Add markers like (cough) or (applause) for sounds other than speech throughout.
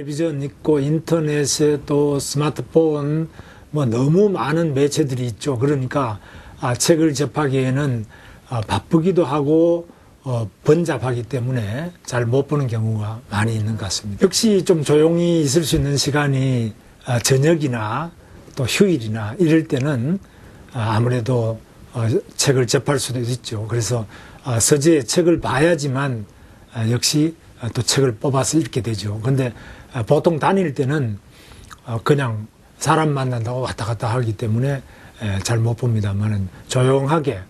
텔레비전 있고 인터넷에 또 스마트폰 뭐 너무 많은 매체들이 있죠. 그러니까 아, 책을 접하기에는 아, 바쁘기도 하고 어, 번잡하기 때문에 잘 못 보는 경우가 많이 있는 것 같습니다. 역시 좀 조용히 있을 수 있는 시간이 아, 저녁이나 또 휴일이나 이럴 때는 아, 아무래도 어, 책을 접할 수도 있죠. 그래서 아, 서재에 책을 봐야지만 아, 역시 아, 또 책을 뽑아서 읽게 되죠. 근데 아, 보통 다닐 때는 어, 그냥 사람 만난다고 왔다 갔다 하기 때문에 잘 못 봅니다만은 조용하게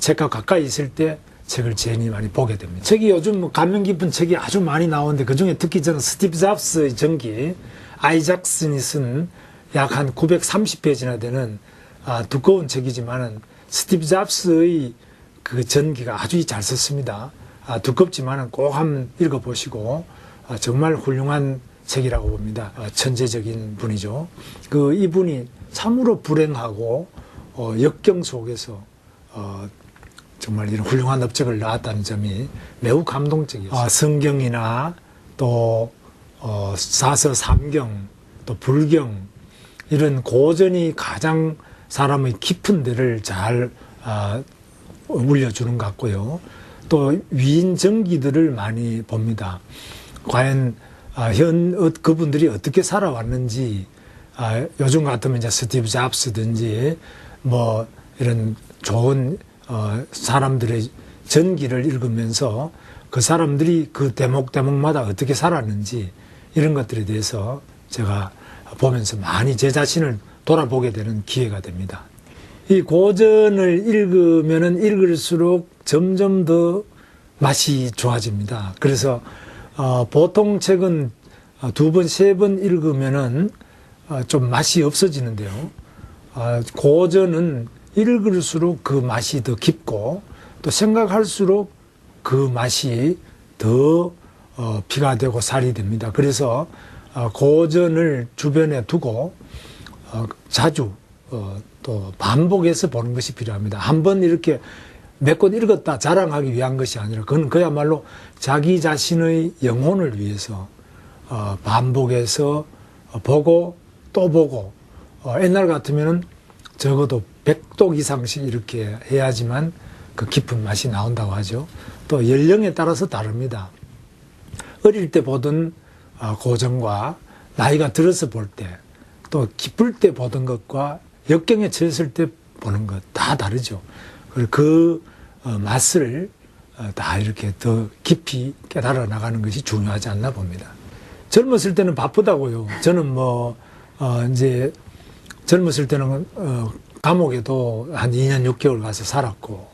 책과 가까이 있을 때 책을 제일 많이 보게 됩니다. 책이 요즘 뭐 감명 깊은 책이 아주 많이 나오는데 그 중에 특히 저는 스티브 잡스의 전기 아이작슨이 쓴 약 한 930페이지나 되는 아, 두꺼운 책이지만은 스티브 잡스의 그 전기가 아주 잘 썼습니다. 아, 두껍지만은 꼭 한번 읽어보시고 아, 정말 훌륭한 책이라고 봅니다. 아, 천재적인 분이죠. 그 이분이 참으로 불행하고 어, 역경 속에서 어, 정말 이런 훌륭한 업적을 낳았다는 점이 매우 감동적이었어요. 아, 성경이나 또 어, 사서 삼경 또 불경 이런 고전이 가장 사람의 깊은 데를 잘 아, 울려주는 것 같고요. 또 위인 전기들을 많이 봅니다. 과연 아, 현 어, 그분들이 어떻게 살아왔는지 아, 요즘 같으면 이제 스티브 잡스든지 뭐 이런 좋은 어, 사람들의 전기를 읽으면서 그 사람들이 그 대목 대목마다 어떻게 살았는지 이런 것들에 대해서 제가 보면서 많이 제 자신을 돌아보게 되는 기회가 됩니다. 이 고전을 읽으면은 읽을수록 점점 더 맛이 좋아집니다. 그래서 어, 보통 책은 어, 두 번, 세 번 읽으면은 어, 좀 맛이 없어지는데요. 어, 고전은 읽을수록 그 맛이 더 깊고 또 생각할수록 그 맛이 더 어, 피가 되고 살이 됩니다. 그래서 어, 고전을 주변에 두고 어, 자주 어, 또 반복해서 보는 것이 필요합니다. 한번 이렇게 몇권 읽었다 자랑하기 위한 것이 아니라 그건 그야말로 자기 자신의 영혼을 위해서 어, 반복해서 어, 보고 또 보고 어, 옛날 같으면은 적어도 100독 이상씩 이렇게 해야지만 그 깊은 맛이 나온다고 하죠. 또 연령에 따라서 다릅니다. 어릴 때 보던 어, 고전과 나이가 들어서 볼 때, 또 기쁠 때 보던 것과 역경에 처했을 때 보는 것 다 다르죠. 그 어, 맛을 어, 다 이렇게 더 깊이 깨달아 나가는 것이 중요하지 않나 봅니다. 젊었을 때는 바쁘다고요. 저는 뭐, 어, 이제 젊었을 때는 어, 감옥에도 한 2년 6개월 가서 살았고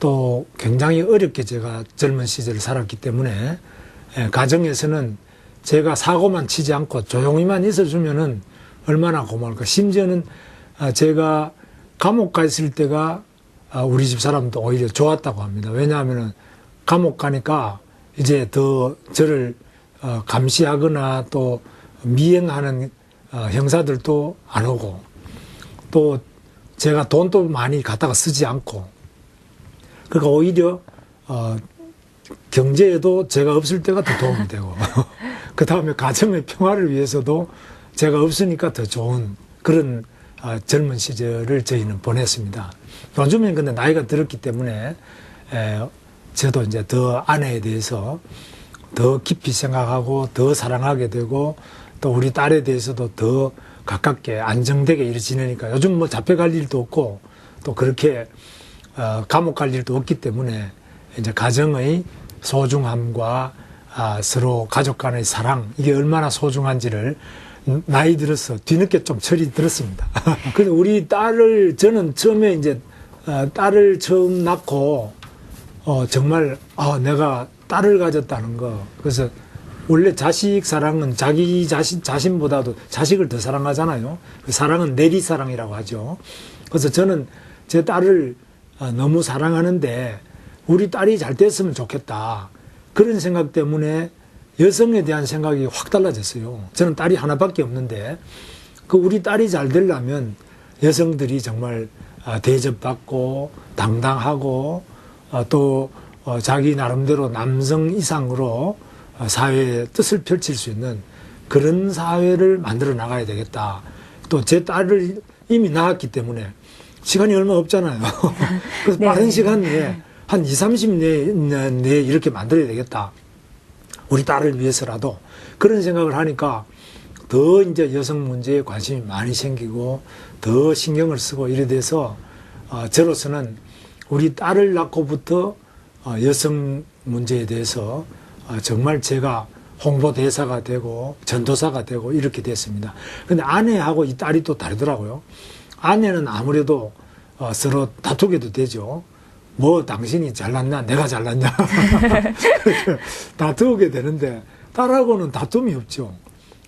또 굉장히 어렵게 제가 젊은 시절을 살았기 때문에 예, 가정에서는 제가 사고만 치지 않고 조용히만 있어주면은 얼마나 고마울까. 심지어는 아, 제가 감옥 가 있을 때가 아, 우리 집 사람도 오히려 좋았다고 합니다. 왜냐하면은 감옥 가니까 이제 더 저를 어, 감시하거나 또 미행하는 어, 형사들도 안 오고 또 제가 돈도 많이 갖다가 쓰지 않고 그러니까 오히려 어, 경제에도 제가 없을 때가 더 도움이 되고 (laughs) 그 다음에 가정의 평화를 위해서도 제가 없으니까 더 좋은 그런 아, 젊은 시절을 저희는 보냈습니다. 요즘엔 근데 나이가 들었기 때문에 에, 저도 이제 더 아내에 대해서 더 깊이 생각하고 더 사랑하게 되고 또 우리 딸에 대해서도 더 가깝게 안정되게 이렇게 지내니까 요즘 뭐 잡혀갈 일도 없고 또 그렇게 어, 감옥 갈 일도 없기 때문에 이제 가정의 소중함과 아, 서로 가족 간의 사랑 이게 얼마나 소중한지를 나이 들어서 뒤늦게 좀 철이 들었습니다. (laughs) 근데 우리 딸을 저는 처음에 이제 어, 딸을 처음 낳고 어, 정말 아, 내가 딸을 가졌다는 거 그래서 원래 자식 사랑은 자기 자신 자신보다도 자식을 더 사랑하잖아요. 그 사랑은 내리 사랑이라고 하죠. 그래서 저는 제 딸을 어, 너무 사랑하는데 우리 딸이 잘 됐으면 좋겠다. 그런 생각 때문에 여성에 대한 생각이 확 달라졌어요. 저는 딸이 하나밖에 없는데 그 우리 딸이 잘 되려면 여성들이 정말 아, 대접받고 당당하고 어, 또 어, 자기 나름대로 남성 이상으로 어, 사회의 뜻을 펼칠 수 있는 그런 사회를 만들어 나가야 되겠다. 또 제 딸을 이미 낳았기 때문에 시간이 얼마 없잖아요. (laughs) 그래서 네. 빠른 시간 내에 한 2, 30년 내에 이렇게 만들어야 되겠다. 우리 딸을 위해서라도 그런 생각을 하니까 더 이제 여성 문제에 관심이 많이 생기고 더 신경을 쓰고 이래 돼서 어, 저로서는 우리 딸을 낳고부터 어, 여성 문제에 대해서 어, 정말 제가 홍보 대사가 되고 전도사가 되고 이렇게 됐습니다. 근데 아내하고 이 딸이 또 다르더라고요. 아내는 아무래도 어, 서로 다투게도 되죠. 뭐 당신이 잘났냐 내가 잘났냐 (laughs) 다투게 되는데 딸하고는 다툼이 없죠.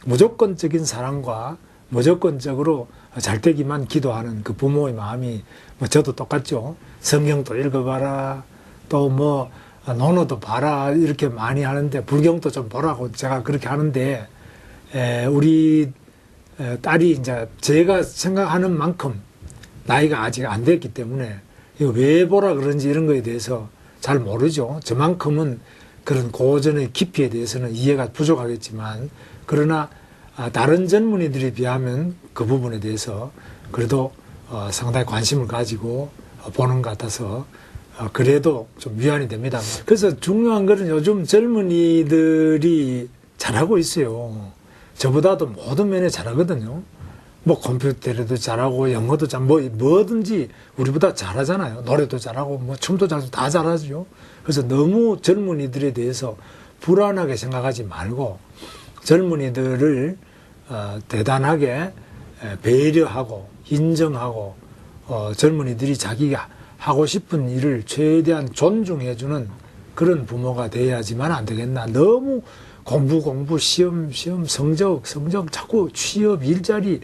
무조건적인 사랑과 무조건적으로 잘 되기만 기도하는 그 부모의 마음이 뭐 저도 똑같죠. 성경도 읽어봐라. 또뭐 논어도 봐라. 이렇게 많이 하는데 불경도 좀 보라고 제가 그렇게 하는데 에, 우리 에, 딸이 이제 제가 생각하는 만큼 나이가 아직 안 됐기 때문에 이거 왜 보라 그런지 이런 거에 대해서 잘 모르죠. 저만큼은 그런 고전의 깊이에 대해서는 이해가 부족하겠지만 그러나 아, 다른 젊은이들에 비하면 그 부분에 대해서 그래도 어, 상당히 관심을 가지고 어, 보는 것 같아서 어, 그래도 좀 위안이 됩니다. 그래서 중요한 거는 요즘 젊은이들이 잘하고 있어요. 저보다도 모든 면에 잘하거든요. 뭐 컴퓨터에도 잘하고 영어도 잘, 뭐 뭐든지 우리보다 잘하잖아요. 노래도 잘하고 뭐 춤도 잘하고 다 잘하죠. 그래서 너무 젊은이들에 대해서 불안하게 생각하지 말고 젊은이들을 어, 대단하게 에, 배려하고 인정하고 어, 젊은이들이 자기가 하고 싶은 일을 최대한 존중해주는 그런 부모가 돼야지만 안 되겠나. 너무 공부 공부 시험 시험 성적 성적 자꾸 취업 일자리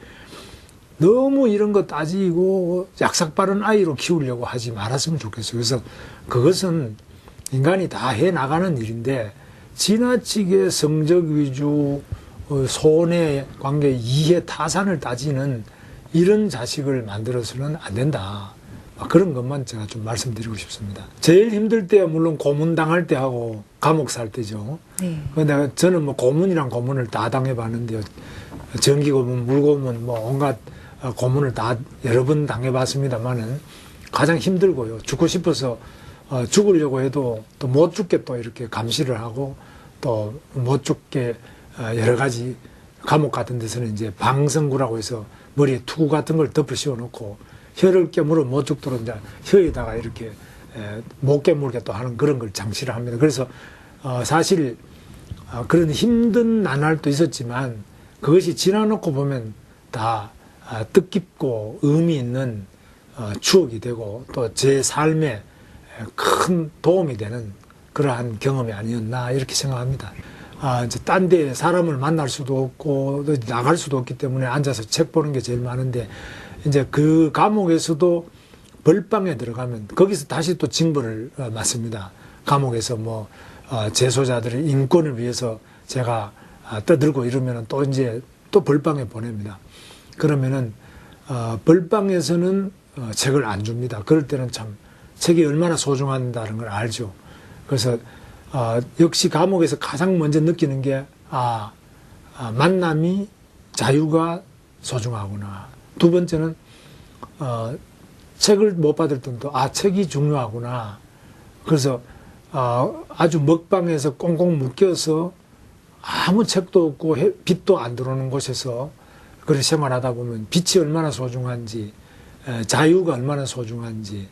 너무 이런 거 따지고 약삭 빠른 아이로 키우려고 하지 말았으면 좋겠어요. 그래서 그것은 인간이 다 해 나가는 일인데 지나치게 성적 위주 어, 손해 관계 이해 타산을 따지는 이런 자식을 만들어서는 안 된다. 아, 그런 것만 제가 좀 말씀드리고 싶습니다. 제일 힘들 때야 물론 고문 당할 때 하고 감옥 살 때죠. 네. 근데 저는 뭐 고문이랑 고문을 다 당해봤는데요. 전기 고문, 물 고문, 뭐 온갖 어, 고문을 다 여러 번 당해봤습니다만은 가장 힘들고요. 죽고 싶어서 어, 죽으려고 해도 또 못 죽게 또 이렇게 감시를 하고 또 못 죽게 어, 여러 가지 감옥 같은 데서는 이제 방성구라고 해서 머리에 투구 같은 걸 덮어 씌워 놓고 혀를 깨물어 못 죽도록 이제 혀에다가 이렇게 에, 못 깨물게 또 하는 그런 걸 장치를 합니다. 그래서 어, 사실 어, 그런 힘든 나날도 있었지만 그것이 지나놓고 보면 다 아, 뜻깊고 의미 있는 어, 추억이 되고 또 제 삶에 큰 도움이 되는 그러한 경험이 아니었나 이렇게 생각합니다. 아, 이제 딴 데 사람을 만날 수도 없고 또 나갈 수도 없기 때문에 앉아서 책 보는 게 제일 많은데 이제 그 감옥에서도 벌방에 들어가면 거기서 다시 또 징벌을 어, 맞습니다. 감옥에서 뭐 어, 재소자들의 인권을 위해서 제가 아, 떠들고 이러면은 또 이제 또 벌방에 보냅니다. 그러면은 어, 벌방에서는 어, 책을 안 줍니다. 그럴 때는 참 책이 얼마나 소중한다는 걸 알죠. 그래서 어, 역시 감옥에서 가장 먼저 느끼는 게 아, 아, 만남이 자유가 소중하구나. 두 번째는 어, 책을 못 받을 때도 아 책이 중요하구나. 그래서 어, 아주 먹방에서 꽁꽁 묶여서 아무 책도 없고 해- 빛도 안 들어오는 곳에서 그렇게 생활하다 보면 빛이 얼마나 소중한지 에, 자유가 얼마나 소중한지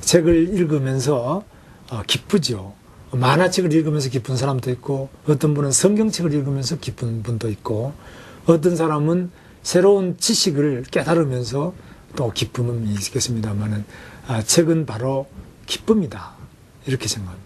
책을 읽으면서 어, 기쁘죠. 만화책을 읽으면서 기쁜 사람도 있고 어떤 분은 성경책을 읽으면서 기쁜 분도 있고 어떤 사람은 새로운 지식을 깨달으면서 또 기쁨이 있겠습니다만은 아, 책은 바로 기쁨이다 이렇게 생각합니다.